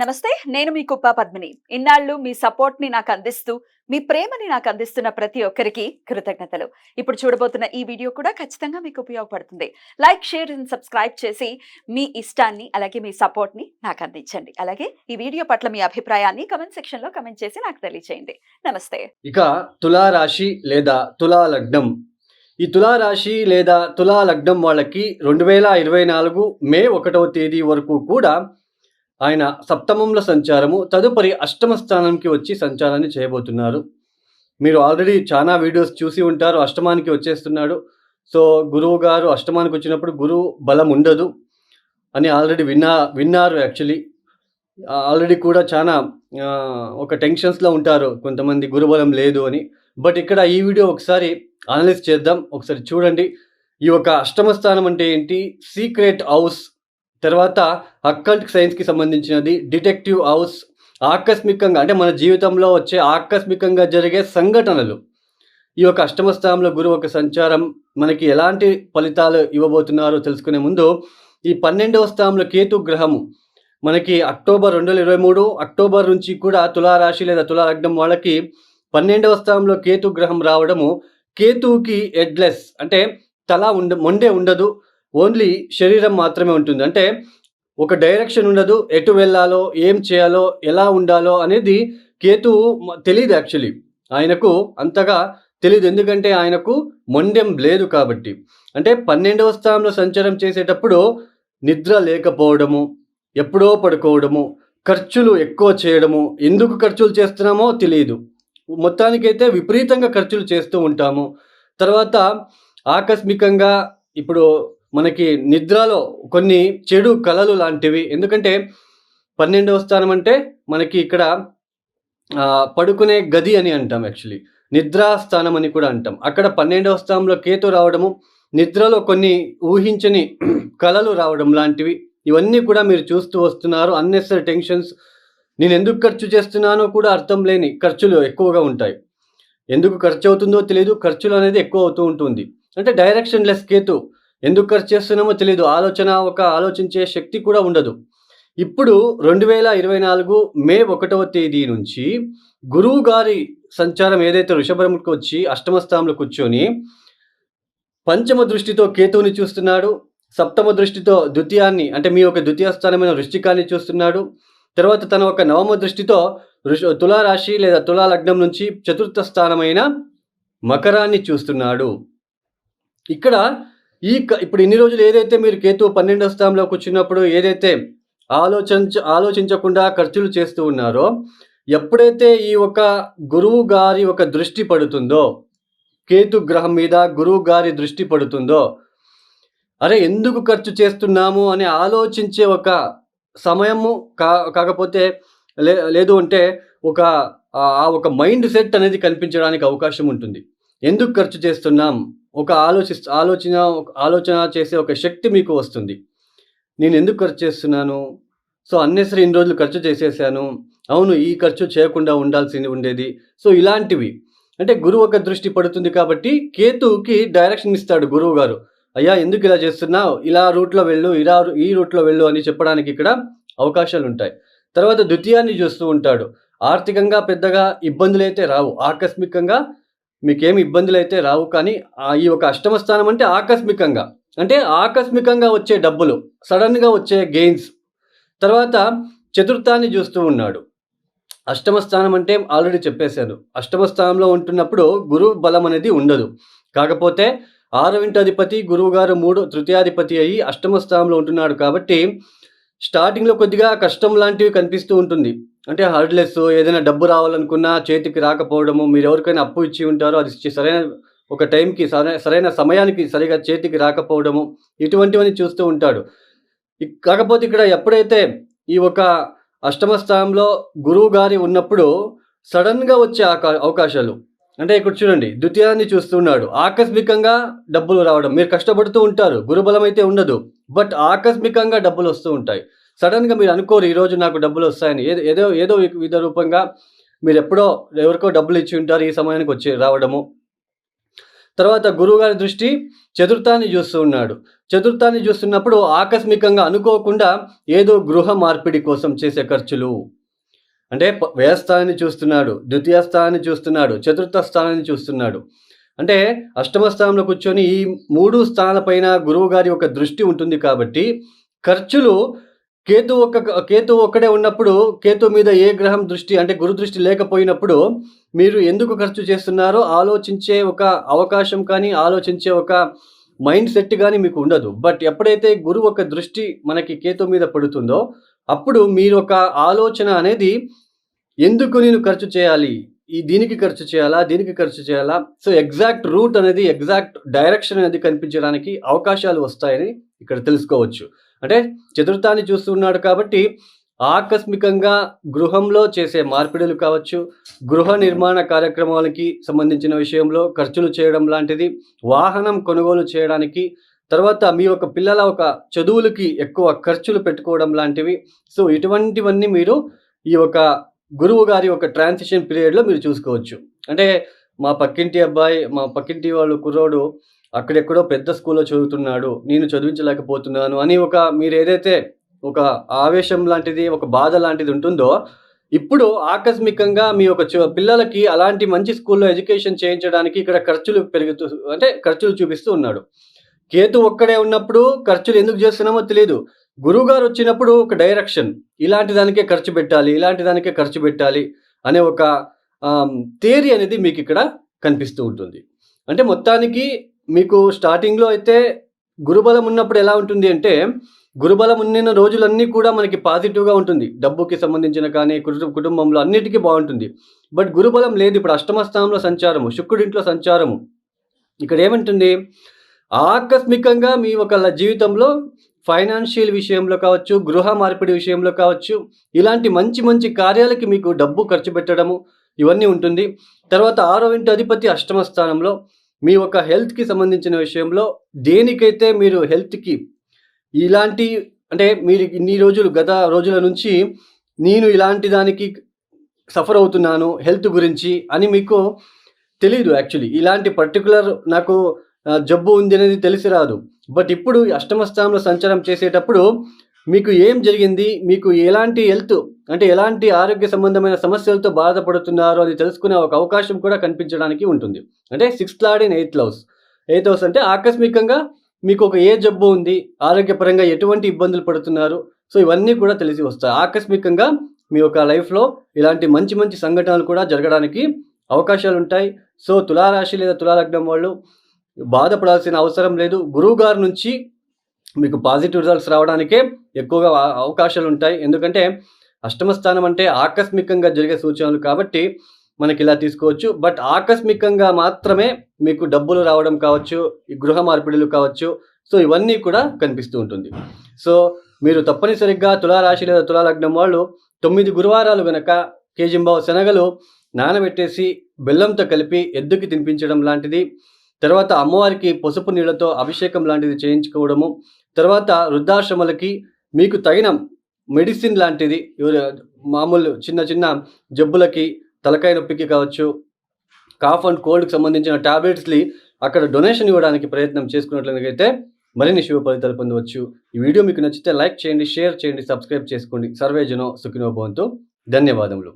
నమస్తే నేను మీ కుప్ప పద్మిని. ఇన్నాళ్ళు మీ సపోర్ట్ని నాకు అందిస్తూ మీ ప్రేమని నాకు అందిస్తున్న ప్రతి ఒక్కరికి కృతజ్ఞతలు. ఇప్పుడు చూడబోతున్న ఈ వీడియో కూడా ఖచ్చితంగా మీకు ఉపయోగపడుతుంది. లైక్ షేర్ అండ్ సబ్స్క్రైబ్ చేసి మీ ఇష్టాన్ని అలాగే మీ సపోర్ట్ని నాకు అందించండి. అలాగే ఈ వీడియో పట్ల మీ అభిప్రాయాన్ని కమెంట్ సెక్షన్లో కమెంట్ చేసి నాకు తెలియజేయండి నమస్తే. ఇక తులారాశి లేదా తులా లగ్నం. ఈ తులారాశి లేదా తులా లగ్నం వాళ్ళకి రెండు వేల ఇరవై నాలుగు మే ఒకటవ తేదీ వరకు కూడా ఆయన సప్తమంలో సంచారము తదుపరి అష్టమ స్థానానికి వచ్చి సంచారాన్ని చేయబోతున్నారు. మీరు ఆల్రెడీ చాలా వీడియోస్ చూసి ఉంటారు అష్టమానికి వచ్చేస్తున్నాడు. సో గురువు గారు అష్టమానికి వచ్చినప్పుడు గురువు బలం ఉండదు అని ఆల్రెడీ విన్నా విన్నారు యాక్చువల్లీ. ఆల్రెడీ కూడా చాలా ఒక టెన్షన్స్లో ఉంటారు కొంతమంది గురుబలం లేదు అని. బట్ ఇక్కడ ఈ వీడియో ఒకసారి అనలైజ్ చేద్దాం ఒకసారి చూడండి. ఈ యొక్క అష్టమ స్థానం అంటే ఏంటి? సీక్రెట్ హౌస్ తర్వాత అక్కల్ట్ సైన్స్కి సంబంధించినది డిటెక్టివ్ హౌస్ ఆకస్మికంగా అంటే మన జీవితంలో వచ్చే ఆకస్మికంగా జరిగే సంఘటనలు. ఈ యొక్క అష్టమ స్థానంలో గురువు ఒక సంచారం మనకి ఎలాంటి ఫలితాలు ఇవ్వబోతున్నారో తెలుసుకునే ముందు ఈ పన్నెండవ స్థానంలో కేతు గ్రహము మనకి అక్టోబర్ రెండు వేల ఇరవై మూడు అక్టోబర్ నుంచి కూడా తులారాశి లేదా తులాలగ్నం వాళ్ళకి పన్నెండవ స్థానంలో కేతు గ్రహం రావడము కేతువుకి ఎడ్లెస్ అంటే తల ఉండ మొండే ఉండదు ఓన్లీ శరీరం మాత్రమే ఉంటుంది. అంటే ఒక డైరెక్షన్ ఉండదు ఎటు వెళ్ళాలో ఏం చేయాలో ఎలా ఉండాలో అనేది కేతు తెలియదు యాక్చువల్లీ ఆయనకు అంతగా తెలియదు ఎందుకంటే ఆయనకు మొండెం లేదు కాబట్టి. అంటే పన్నెండవ స్థానంలో సంచారం చేసేటప్పుడు నిద్ర లేకపోవడము ఎప్పుడో పడుకోవడము ఖర్చులు ఎక్కువ చేయడము ఎందుకు ఖర్చులు చేస్తున్నామో తెలియదు మొత్తానికైతే విపరీతంగా ఖర్చులు చేస్తూ ఉంటాము. తర్వాత ఆకస్మికంగా ఇప్పుడు మనకి నిద్రలో కొన్ని చెడు కళలు లాంటివి. ఎందుకంటే పన్నెండవ స్థానం అంటే మనకి ఇక్కడ పడుకునే గది అని అంటాం యాక్చువల్లీ. నిద్రా స్థానం అని కూడా అంటాం. అక్కడ పన్నెండవ స్థానంలో కేతు రావడము నిద్రలో కొన్ని ఊహించని కళలు రావడం లాంటివి ఇవన్నీ కూడా మీరు చూస్తూ వస్తున్నారు. అన్నెసరీ టెన్షన్స్ నేను ఎందుకు ఖర్చు చేస్తున్నానో కూడా అర్థం లేని ఖర్చులు ఎక్కువగా ఉంటాయి. ఎందుకు ఖర్చు అవుతుందో తెలియదు ఖర్చులు అనేది ఎక్కువ అవుతూ ఉంటుంది. అంటే డైరెక్షన్ లెస్ కేతు ఎందుకు ఖర్చు చేస్తున్నామో తెలియదు ఆలోచన ఒక ఆలోచించే శక్తి కూడా ఉండదు. ఇప్పుడు రెండు వేల ఇరవై నాలుగు మే ఒకటవ తేదీ నుంచి గురువు గారి సంచారం ఏదైతే వృషభరంకి వచ్చి అష్టమ స్థానంలో కూర్చొని పంచమ దృష్టితో కేతువుని చూస్తున్నాడు సప్తమ దృష్టితో ద్వితీయాన్ని అంటే మీ యొక్క ద్వితీయ స్థానమైన వృష్టికాన్ని చూస్తున్నాడు తర్వాత తన ఒక నవమ దృష్టితో తులారాశి లేదా తులా లగ్నం నుంచి చతుర్థ స్థానమైన మకరాన్ని చూస్తున్నాడు. ఇక్కడ ఈ క- ఇప్పుడు ఇన్ని రోజులు ఏదైతే మీరు కేతు పన్నెండవ స్థానంలో కూర్చున్నప్పుడు ఏదైతే ఆలోచించ ఆలోచించకుండా ఖర్చులు చేస్తూ ఉన్నారో ఎప్పుడైతే ఈ ఒక గురువు గారి ఒక దృష్టి పడుతుందో కేతు గ్రహం మీద గురువు గారి దృష్టి పడుతుందో అరే ఎందుకు ఖర్చు చేస్తున్నాము అని ఆలోచించే ఒక సమయము కా కాకపోతే లే లేదు అంటే ఒక ఆ ఒక మైండ్ సెట్ అనేది కనిపించడానికి అవకాశం ఉంటుంది. ఎందుకు ఖర్చు చేస్తున్నాం? ఒక ఆలోచి ఆలోచన ఆలోచన చేసే ఒక శక్తి మీకు వస్తుంది. నేను ఎందుకు ఖర్చు చేస్తున్నాను? సో అన్నెసరీ ఇన్ని రోజులు ఖర్చు చేసేసాను. అవును ఈ ఖర్చు చేయకుండా ఉండాల్సింది ఉండేది. సో ఇలాంటివి. అంటే గురువు ఒక దృష్టి పడుతుంది కాబట్టి కేతువుకి డైరెక్షన్ ఇస్తాడు గురువు గారు. అయ్యా ఎందుకు ఇలా చేస్తున్నావు? ఇలా రూట్లో వెళ్ళు ఇలా ఈ రూట్లో వెళ్ళు అని చెప్పడానికి ఇక్కడ అవకాశాలు ఉంటాయి. తర్వాత ద్వితీయాన్ని చూస్తూ ఉంటాడు. ఆర్థికంగా పెద్దగా ఇబ్బందులు అయితే రావు. ఆకస్మికంగా మీకేమి ఇబ్బందులు అయితే రావు కానీ ఈ ఒక అష్టమ స్థానం అంటే ఆకస్మికంగా. అంటే ఆకస్మికంగా వచ్చే డబ్బులు సడన్గా వచ్చే గెయిన్స్ తర్వాత చతుర్థాన్ని చూస్తూ ఉన్నాడు. అష్టమ స్థానం అంటే ఆల్రెడీ చెప్పేశాను. అష్టమ స్థానంలో ఉంటున్నప్పుడు గురువు బలం అనేది ఉండదు. కాకపోతే ఆరవింటి అధిపతి గురువు గారు మూడు తృతీయాధిపతి అయ్యి అష్టమ స్థానంలో ఉంటున్నాడు కాబట్టి స్టార్టింగ్లో కొద్దిగా కష్టం లాంటివి కనిపిస్తూ ఉంటుంది. అంటే హర్డ్లెస్ ఏదైనా డబ్బు రావాలనుకున్నా చేతికి రాకపోవడము మీరు ఎవరికైనా అప్పు ఇచ్చి ఉంటారో అది ఇచ్చి సరైన ఒక టైంకి సరైన సరైన సమయానికి సరిగా చేతికి రాకపోవడము ఇటువంటివన్నీ చూస్తూ ఉంటాడు. కాకపోతే ఇక్కడ ఎప్పుడైతే ఈ ఒక అష్టమ స్థానంలో గురువు గారి ఉన్నప్పుడు సడన్గా వచ్చే ఆకా- అవకాశాలు అంటే ఇక్కడ చూడండి ద్వితీయాన్ని చూస్తున్నాడు ఆకస్మికంగా డబ్బులు రావడం మీరు కష్టపడుతూ ఉంటారు గురుబలం అయితే ఉండదు బట్ ఆకస్మికంగా డబ్బులు వస్తూ ఉంటాయి. సడన్గా మీరు అనుకోరు ఈరోజు నాకు డబ్బులు వస్తాయని. ఏదో ఏదో ఏదో విధ రూపంగా మీరు ఎప్పుడో ఎవరికో డబ్బులు ఇచ్చి ఉంటారు ఈ సమయానికి వచ్చి రావడము. తర్వాత గురువుగారి దృష్టి చతుర్థాన్ని చూస్తూ ఉన్నాడు. చతుర్థాన్ని చూస్తున్నప్పుడు ఆకస్మికంగా అనుకోకుండా ఏదో గృహ మార్పిడి కోసం చేసే ఖర్చులు. అంటే ప- వ్యయస్థానాన్ని చూస్తున్నాడు ద్వితీయ స్థానాన్ని చూస్తున్నాడు చతుర్థ స్థానాన్ని చూస్తున్నాడు. అంటే అష్టమ స్థానంలో కూర్చొని ఈ మూడు స్థానాలపైన గురువుగారి ఒక యొక్క దృష్టి ఉంటుంది కాబట్టి ఖర్చులు కేతు ఒక్క కేతు ఒక్కడే ఉన్నప్పుడు కేతు మీద ఏ గ్రహం దృష్టి అంటే గురు దృష్టి లేకపోయినప్పుడు మీరు ఎందుకు ఖర్చు చేస్తున్నారో ఆలోచించే ఒక అవకాశం కానీ ఆలోచించే ఒక మైండ్ సెట్ కానీ మీకు ఉండదు. బట్ ఎప్పుడైతే గురువు ఒక దృష్టి మనకి కేతు మీద పడుతుందో అప్పుడు మీరు ఒక ఆలోచన అనేది ఎందుకు నేను ఖర్చు చేయాలి? ఈ దీనికి ఖర్చు చేయాలా దీనికి ఖర్చు చేయాలా? సో ఎగ్జాక్ట్ రూట్ అనేది ఎగ్జాక్ట్ డైరెక్షన్ అనేది కనిపించడానికి అవకాశాలు వస్తాయని ఇక్కడ తెలుసుకోవచ్చు. అంటే చతుర్థాన్ని చూస్తున్నాడు కాబట్టి ఆకస్మికంగా గృహంలో చేసే మార్పిడులు కావచ్చు గృహ నిర్మాణ కార్యక్రమాలకి సంబంధించిన విషయంలో ఖర్చులు చేయడం లాంటిది వాహనం కొనుగోలు చేయడానికి తర్వాత మీ యొక్క పిల్లల ఒక చదువులకి ఎక్కువ ఖర్చులు పెట్టుకోవడం లాంటివి. సో ఇటువంటివన్నీ మీరు ఈ యొక్క గురువు గారి ఒక ట్రాన్సిషన్ పీరియడ్లో మీరు చూసుకోవచ్చు. అంటే మా పక్కింటి అబ్బాయి మా పక్కింటి వాళ్ళు కుర్రోడు అక్కడెక్కడో పెద్ద స్కూల్లో చదువుతున్నాడు నేను చదివించలేకపోతున్నాను అని ఒక మీరు ఏదైతే ఒక ఆవేశం లాంటిది ఒక బాధ లాంటిది ఉంటుందో ఇప్పుడు ఆకస్మికంగా మీ యొక్క పిల్లలకి అలాంటి మంచి స్కూల్లో ఎడ్యుకేషన్ చేయించడానికి ఇక్కడ ఖర్చులు పెరుగుతూ అంటే ఖర్చులు చూపిస్తూ ఉన్నాడు. కేతు ఒక్కడే ఉన్నప్పుడు ఖర్చులు ఎందుకు చేస్తున్నామో తెలియదు గురువుగారు వచ్చినప్పుడు ఒక డైరెక్షన్ ఇలాంటి దానికే ఖర్చు పెట్టాలి ఇలాంటి దానికే ఖర్చు పెట్టాలి అనే ఒక థియరీ అనేది మీకు ఇక్కడ కనిపిస్తూ ఉంటుంది. అంటే మొత్తానికి మీకు స్టార్టింగ్లో అయితే గురుబలం ఉన్నప్పుడు ఎలా ఉంటుంది అంటే గురుబలం ఉన్న రోజులన్నీ కూడా మనకి పాజిటివ్గా ఉంటుంది. డబ్బుకి సంబంధించిన కానీ కుటు- కుటుంబంలో అన్నిటికీ బాగుంటుంది. బట్ గురుబలం లేదు. ఇప్పుడు అష్టమ స్థానంలో సంచారము శుక్రుడింట్లో సంచారము. ఇక్కడ ఏమంటుంది? ఆకస్మికంగా మీ ఒక జీవితంలో ఫైనాన్షియల్ విషయంలో కావచ్చు గృహ మార్పిడి విషయంలో కావచ్చు ఇలాంటి మంచి మంచి కార్యాలకి మీకు డబ్బు ఖర్చు పెట్టడము ఇవన్నీ ఉంటుంది. తర్వాత ఆరో ఇంటి అధిపతి అష్టమ స్థానంలో మీ ఒక హెల్త్కి సంబంధించిన విషయంలో దేనికైతే మీరు హెల్త్కి ఇలాంటి అంటే మీరు ఇన్ని రోజులు గత రోజుల నుంచి నేను ఇలాంటి దానికి సఫర్ అవుతున్నాను హెల్త్ గురించి అని మీకు తెలియదు యాక్చువల్లీ. ఇలాంటి పర్టికులర్ నాకు జబ్బు ఉంది అనేది తెలిసి రాదు. బట్ ఇప్పుడు అష్టమ స్థానంలో సంచారం చేసేటప్పుడు మీకు ఏం జరిగింది? మీకు ఎలాంటి హెల్త్ అంటే ఎలాంటి ఆరోగ్య సంబంధమైన సమస్యలతో బాధపడుతున్నారో అని తెలుసుకునే ఒక అవకాశం కూడా కనిపించడానికి ఉంటుంది. అంటే sixth lord in eighth house. Eighth house అంటే ఆకస్మికంగా మీకు ఒక ఏ జబ్బు ఉంది ఆరోగ్యపరంగా ఎటువంటి ఇబ్బందులు పడుతున్నారు? సో ఇవన్నీ కూడా తెలిసి వస్తాయి. ఆకస్మికంగా మీ యొక్క లైఫ్లో ఇలాంటి మంచి మంచి సంఘటనలు కూడా జరగడానికి అవకాశాలు ఉంటాయి. సో తులారాశి లేదా తులాలగ్నం వాళ్ళు బాధపడాల్సిన అవసరం లేదు. గురువు గారి నుంచి మీకు పాజిటివ్ రిజల్ట్స్ రావడానికే ఎక్కువగా అవకాశాలు ఉంటాయి. ఎందుకంటే అష్టమ స్థానం అంటే ఆకస్మికంగా జరిగే సూచనలు కాబట్టి మనకి ఇలా తీసుకోవచ్చు. బట్ ఆకస్మికంగా మాత్రమే మీకు డబ్బులు రావడం కావచ్చు ఈ గృహ మార్పిడులు కావచ్చు సో ఇవన్నీ కూడా కనిపిస్తూ ఉంటుంది. సో మీరు తప్పనిసరిగా తులారాశి లేదా తులాలగ్నం వాళ్ళు తొమ్మిది గురువారాలు గనక కేజింబావు శనగలు నానబెట్టేసి బెల్లంతో కలిపి ఎద్దుకి తినిపించడం లాంటిది తర్వాత అమ్మవారికి పసుపు నీళ్ళతో అభిషేకం లాంటిది చేయించుకోవడము తర్వాత వృద్ధాశ్రమాలకి మీకు తగిన మెడిసిన్ లాంటిది మామూలు చిన్న చిన్న జబ్బులకి తలకాయ నొప్పికి కావచ్చు కాఫ్ అండ్ కోల్డ్కి సంబంధించిన టాబ్లెట్స్ని అక్కడ డొనేషన్ ఇవ్వడానికి ప్రయత్నం చేసుకున్నట్లయితే మరిన్ని శుభ ఫలితాలు పొందవచ్చు. ఈ వీడియో మీకు నచ్చితే లైక్ చేయండి షేర్ చేయండి సబ్స్క్రైబ్ చేసుకోండి. సర్వేజనో సుఖినో భవంతు. ధన్యవాదములు.